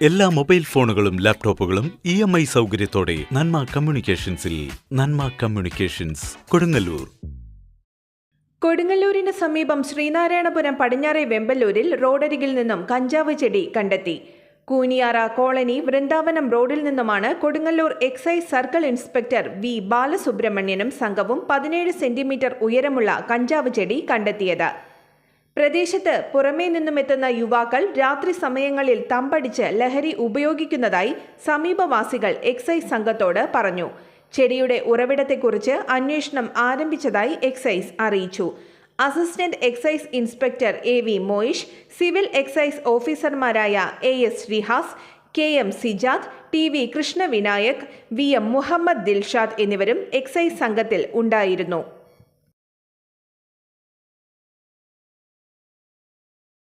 എല്ലാ മൊബൈൽ ഫോണുകളും ലാപ്ടോപ്പുകളും ഇ എം ഐ സൗകര്യത്തോടെ നന്മ കമ്മ്യൂണിക്കേഷൻസിൽ നന്മ കമ്മ്യൂണിക്കേഷൻസ് കൊടുങ്ങല്ലൂർ. കൊടുങ്ങല്ലൂരിന് സമീപം ശ്രീനാരായണപുരം പടിഞ്ഞാറെ വെമ്പല്ലൂരിൽ റോഡരികിൽ നിന്നും കഞ്ചാവ് ചെടി കണ്ടെത്തി. കൂനിയാറ കോളനി വൃന്ദാവനം റോഡിൽ നിന്നുമാണ് Kodungallur excise circle inspector V ബാലസുബ്രഹ്മണ്യനും സംഘവും പതിനേഴ് സെന്റിമീറ്റർ ഉയരമുള്ള കഞ്ചാവ് ചെടി കണ്ടെത്തിയത്. പ്രദേശത്ത് പുറമേ നിന്നുമെത്തുന്ന യുവാക്കൾ രാത്രി സമയങ്ങളിൽ തമ്പടിച്ച് ലഹരി ഉപയോഗിക്കുന്നതായി സമീപവാസികൾ എക്സൈസ് സംഘത്തോട് പറഞ്ഞു. ചെടിയുടെ ഉറവിടത്തെക്കുറിച്ച് അന്വേഷണം ആരംഭിച്ചതായി എക്സൈസ് അറിയിച്ചു. Assistant excise inspector A V Moyish civil excise ഓഫീസർമാരായ A S Rihas K M Sijad T V Krishnavinayak V M Muhammad Dilshad എന്നിവരും എക്സൈസ് സംഘത്തിൽ ഉണ്ടായിരുന്നു.